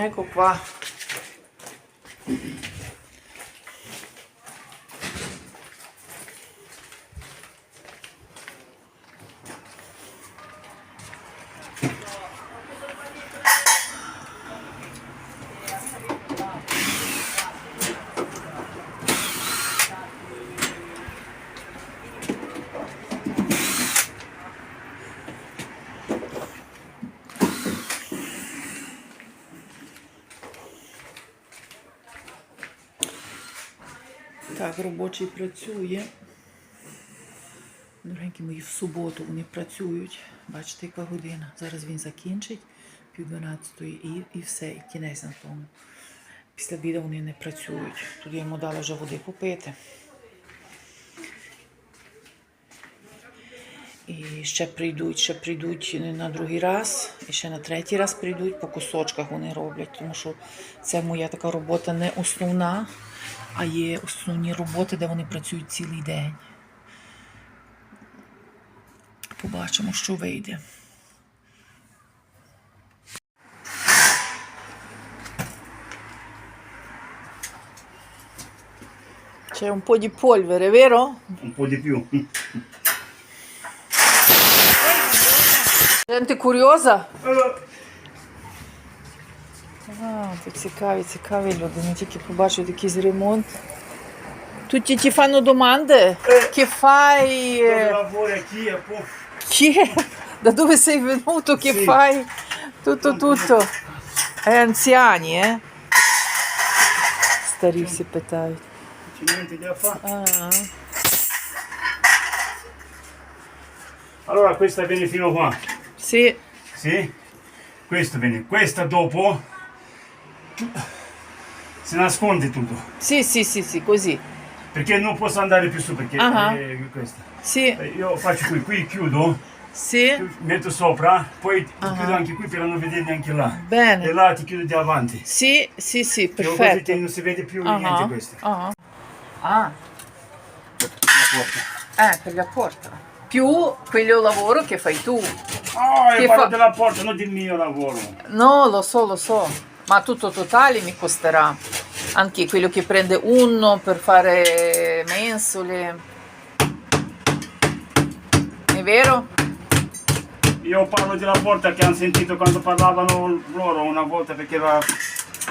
还去过。Так, робочий працює. Дорогенькі мої, в суботу вони працюють. Бачите, яка година. Зараз він закінчить пів дванадцятої і, і все, і кінець на тому. Після обіду вони не працюють. Тут я йому дала вже води попити. І ще прийдуть, ще прийдуть на другий раз, і ще на третій раз прийдуть, по кусочках вони роблять, тому що це моя така робота не основна, а є основні роботи, де вони працюють цілий день. Побачимо, що вийде. C'è un po' di polvere, vero? Un po' di più. Gente curiosa? А, тут цікаві, цікаві люди. Не тільки побачать якийсь ремонт. Тут ті ti fanno domande? Che fai? Dove lavori aquí a po'? Chi è? Da dove sei venuto? Che Sì. fai? Tutto, tutto. È anziani, eh? Старі всі питають. C'è niente da fare. А, Allora questa viene fino qua. Sì, Sì? Questo viene. Questa dopo si nasconde tutto. sì, sì, sì, sì, così. Perché non posso andare più su perché Ah. è questa. Sì, Eh, Io faccio qui, qui chiudo, sì. metto sopra, poi ti Ah. chiudo anche qui per non vedere neanche là. E Bene. là ti chiudo di avanti. Sì, sì, sì, perfetto. che non si vede più niente Ah, questo. ah. Ah, La porta. eh, per la porta. Più quello lavoro che fai tu. Oh, Che io parlo fa- della porta, non del mio lavoro. No, lo so, lo so. Ma tutto totale mi costerà. Anche quello che prende uno per fare mensole. È vero? Io parlo della porta che hanno sentito quando parlavano loro una volta perché la,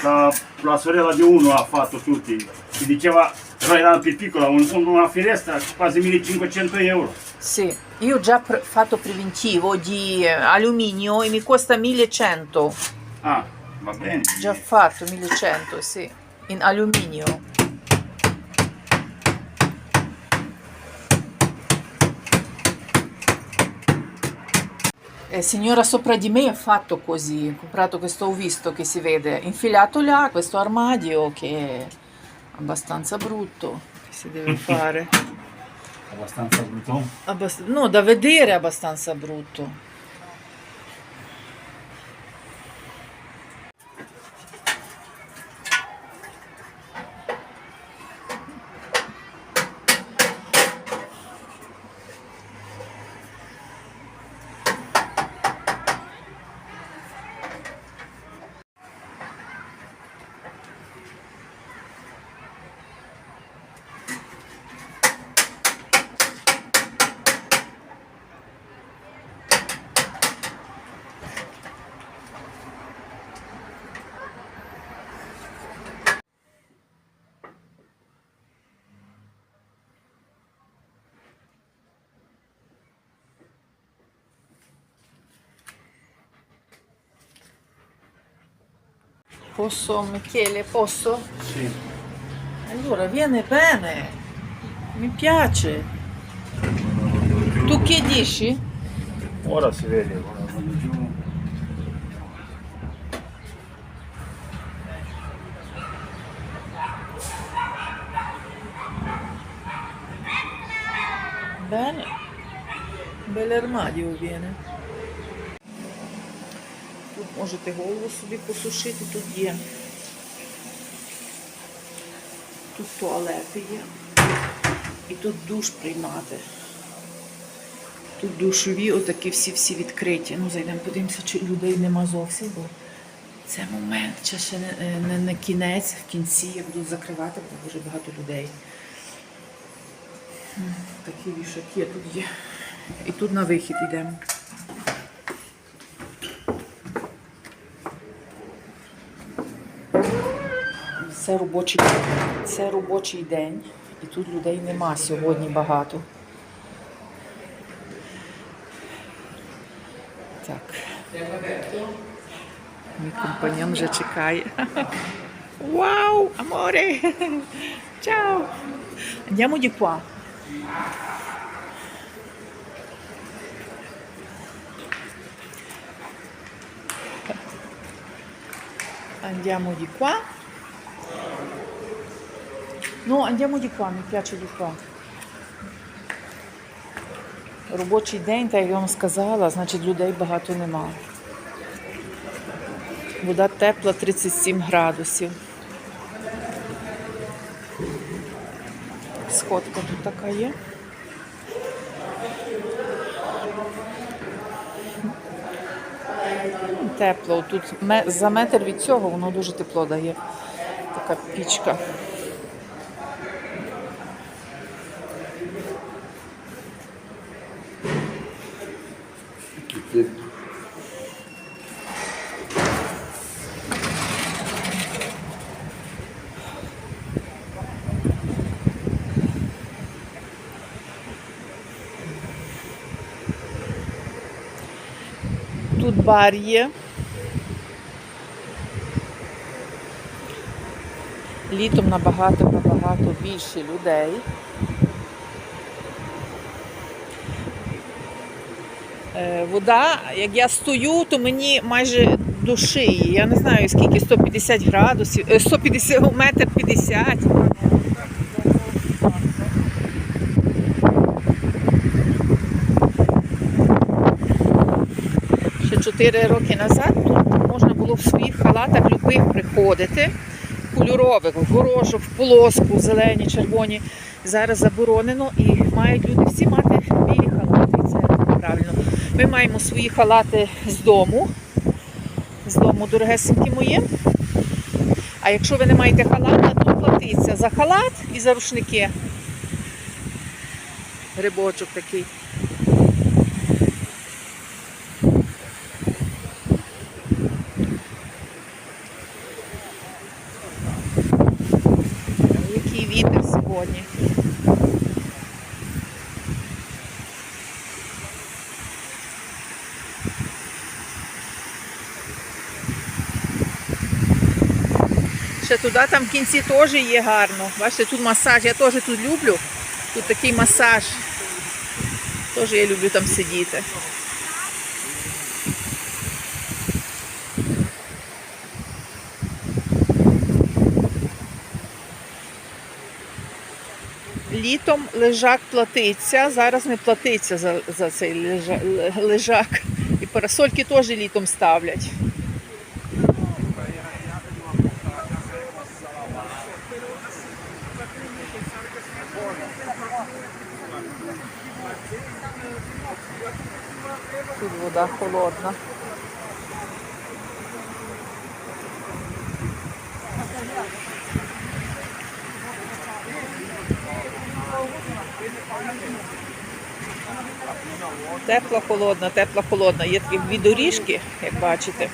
la- la sorella di uno ha fatto tutti. Si diceva, però era più piccola, un- una finestra quasi 1500 euro. Sì. Io ho già pre- fatto preventivo di eh, alluminio e mi costa 1100. Ah, va bene. Già fatto 1100, sì. In alluminio. Eh, signora sopra di me ha fatto così, ho comprato questo ho visto che si vede infilato là, questo armadio che è abbastanza brutto, che si deve fare. Abbastanza brutto. Abbast- no, da vedere è abbastanza brutto. Posso, Michele, posso? Sì. Allora, viene bene. Mi piace. Tu che dici? Ora si vede, ora vado giù. Bene. Un bell'armadio viene. Можете голову собі посушити, тут є. Тут туалети є. І тут душ приймати. Тут душові, отакі всі-всі відкриті. Ну, зайдемо, подивимося, чи людей нема зовсім, бо Це момент, це ще не, е, не, не кінець, в кінці я буду закривати, бо дуже багато людей. Такі вішаки тут є. І тут на вихід йдемо. Це робочий, це робочий день, і тут людей нема сьогодні багато. Так. Мій компаньон вже чекає. Вау, аморе! Чао! Andiamo di qua. Andiamo di qua. No, andiamo di qua, mi piace di qua. Робочий день, так як я вам сказала, значить людей багато нема. Вода тепла 37 градусів. Сходка тут така є. Тепло. Тут за метр від цього воно дуже тепло дає. Така пічка. Тут бар є. Літом набагато набагато більше людей. Е, Вода, як я стою, то мені майже до шиї. Я не знаю скільки 150 градусів, е, 150 метр 50. Ще 4 роки назад можна було в своїх халатах любих приходити, кольорових, в горошок, в полоску, зелені, червоні. Зараз заборонено і мають люди всі мати білі халати. Це правильно. Ми маємо свої халати з дому. З дому, дорогесенькі мої. А якщо ви не маєте халата, то платиться за халат і за рушники. Грибочок такий. Який вітер сьогодні. Ще туди там в кінці теж є гарно. Бачите, тут масаж. Я теж тут люблю. Тут такий масаж. Теж я люблю там сидіти. Літом лежак платиться, зараз не платиться за, за цей лежак. І парасольки теж літом ставлять. Вода холодна. Тепла, холодна, тепла, холодна. Є такі дві як бачите.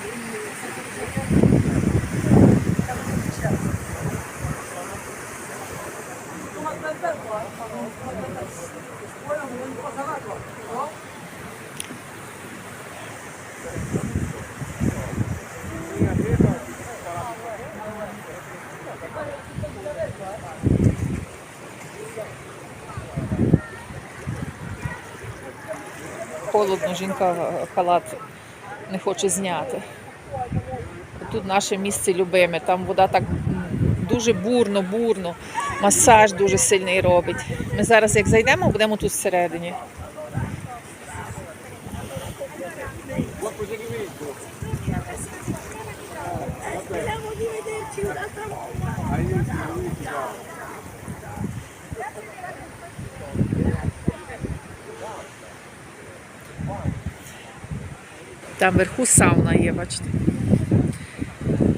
Холодно, жінка е, халат не хоче зняти. Тут наше місце любиме, там вода так дуже бурно, бурно, масаж дуже сильний робить. Ми зараз, як зайдемо, будемо тут всередині. Там вверху сауна є, бачите.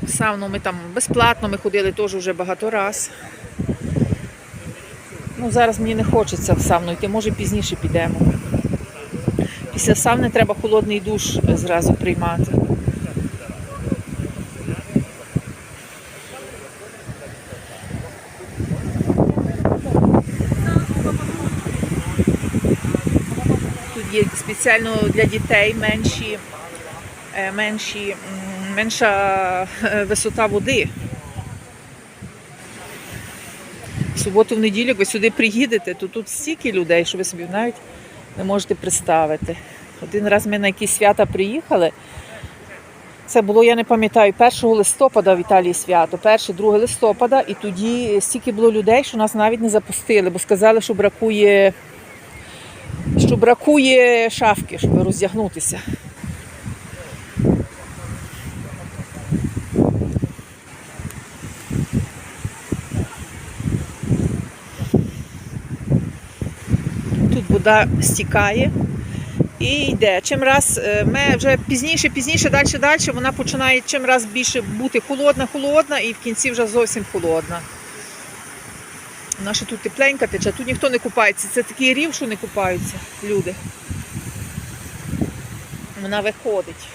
сауну ми там безплатно, ми ходили теж вже багато раз. Ну, зараз мені не хочеться в сауну йти, може пізніше підемо. Після сауни треба холодний душ зразу приймати. Тут є спеціально для дітей менші, менші, менша е, висота води. В суботу, в неділю, як ви сюди приїдете, то тут стільки людей, що ви собі навіть не можете представити. Один раз ми на якісь свята приїхали. Це було, я не пам'ятаю, 1 листопада в Італії свято, 1, 2 листопада, і тоді стільки було людей, що нас навіть не запустили, бо сказали, що бракує, що бракує шафки, щоб роздягнутися. Тут вода стікає і йде. Чим раз е, ми вже пізніше, пізніше, далі, далі вона починає чим раз більше бути холодна, холодна і в кінці вже зовсім холодна. Наша тут тепленька тече, тут ніхто не купається. Це такий рів, що не купаються люди. Вона виходить.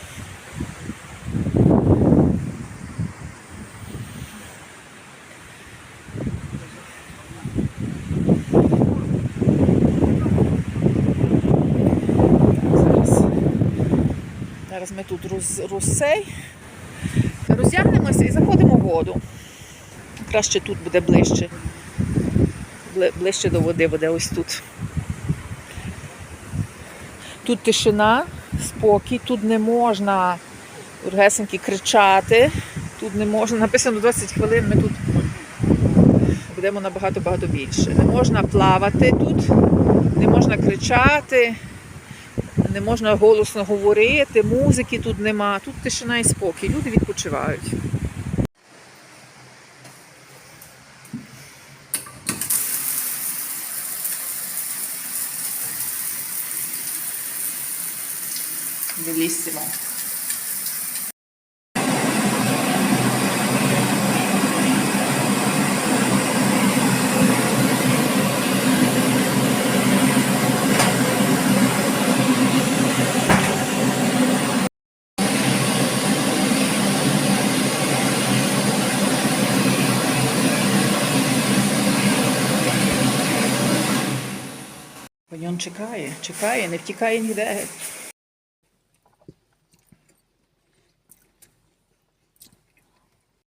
Зараз, зараз ми тут роз, розсей, роздягнемося і заходимо в воду. Краще тут буде ближче. Ближче до води буде ось тут. Тут тишина, спокій, тут не можна ургесеньки кричати, тут не можна, написано 20 хвилин, ми тут будемо набагато-багато більше. Не можна плавати тут, не можна кричати, не можна голосно говорити, музики тут нема, тут тишина і спокій, люди відпочивають. Bellissimo. Чекає, чекає, не втікає ніде.